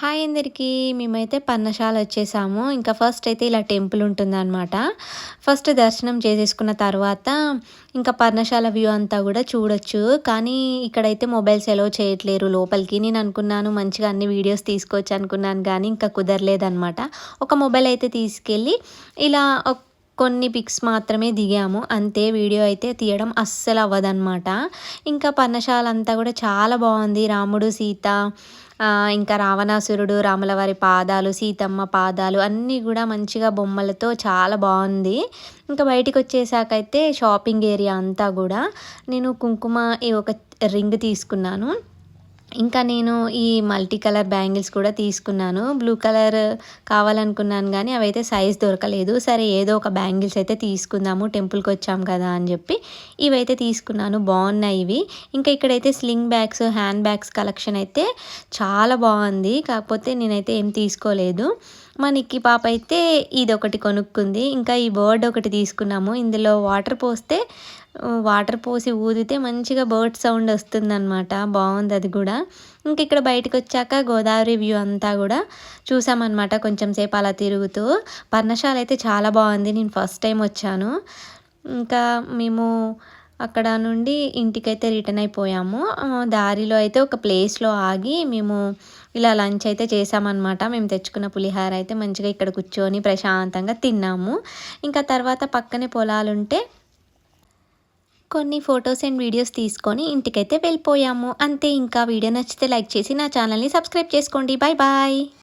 Hi అందరికీ. మేమైతే పర్ణశాల వచ్చేసాము. ఇంకా ఫస్ట్ అయితే ఇలా టెంపుల్ ఉంటుందన్నమాట. ఫస్ట్ దర్శనం చేసేసుకున్న తర్వాత ఇంకా పర్ణశాల వ్యూ అంతా కూడా చూడొచ్చు. కానీ ఇక్కడైతే మొబైల్స్ ఎలో చేయట్లేరు. లోపలికి నేను అనుకున్నాను మంచిగా అన్ని వీడియోస్ తీసుకోవచ్చు అనుకున్నాను కానీ ఇంకా కుదరలేదనమాట ఒక మొబైల్ అయితే తీసుకెళ్ళి ఇలా కొన్ని పిక్స్ మాత్రమే దిగాము. అంతే వీడియో అయితే తీయడం అస్సలు అవ్వదన్నమాట. ఇంకా పర్ణశాల అంతా కూడా చాలా బాగుంది. రాముడు సీత ఇంకా రావణాసురుడు రాములవారి పాదాలు సీతమ్మ పాదాలు అన్నీ కూడా మంచిగా బొమ్మలతో చాలా బాగుంది. ఇంకా బయటికి వచ్చేసాక అయితే షాపింగ్ ఏరియా అంతా కూడా నేను కుంకుమ ఈ ఒక రింగ్ తీసుకున్నాను. ఇంకా నేను ఈ మల్టీ కలర్ బ్యాంగిల్స్ కూడా తీసుకున్నాను. బ్లూ కలర్ కావాలనుకున్నాను కానీ అవైతే సైజ్ దొరకలేదు. సరే ఏదో ఒక బ్యాంగిల్స్ అయితే తీసుకుందాము టెంపుల్కి వచ్చాం కదా అని చెప్పి ఇవైతే తీసుకున్నాను. బాగున్నాయి ఇవి. ఇంకా ఇక్కడైతే sling bags hand bags collection అయితే చాలా బాగుంది. కాకపోతే నేనైతే ఏం తీసుకోలేదు. మా నిక్కి పాప అయితే ఇది ఒకటి కొనుక్కుంది. ఇంకా ఈ బర్డ్ ఒకటి తీసుకున్నాము. ఇందులో వాటర్ పోస్తే వాటర్ పోసి ఊదితే మంచిగా బర్డ్ సౌండ్ వస్తుందన్నమాట. బాగుంది అది కూడా. ఇంక ఇక్కడ బయటకు వచ్చాక గోదావరి వ్యూ అంతా కూడా చూసామన్నమాట కొంచెం సేపు అలా తిరుగుతూ. పర్ణశాల అయితే చాలా బాగుంది. నేను ఫస్ట్ టైం వచ్చాను. ఇంకా మేము అక్కడ నుండి ఇంటికైతే రిటర్న్ అయిపోయాము. దారిలో అయితే ఒక ప్లేస్లో ఆగి మేము ఇలా లంచ్ అయితే చేసామన్నమాట మేము తెచ్చుకున్న పులిహార అయితే మంచిగా ఇక్కడ కూర్చొని ప్రశాంతంగా తిన్నాము. ఇంకా తర్వాత పక్కనే పొలాలుంటే కొన్ని ఫొటోస్ అండ్ వీడియోస్ తీసుకొని ఇంటికైతే వెళ్ళిపోయాము. అంతే ఇంకా వీడియో నచ్చితే లైక్ చేసి నా ఛానల్ని సబ్స్క్రైబ్ చేసుకోండి. Bye bye.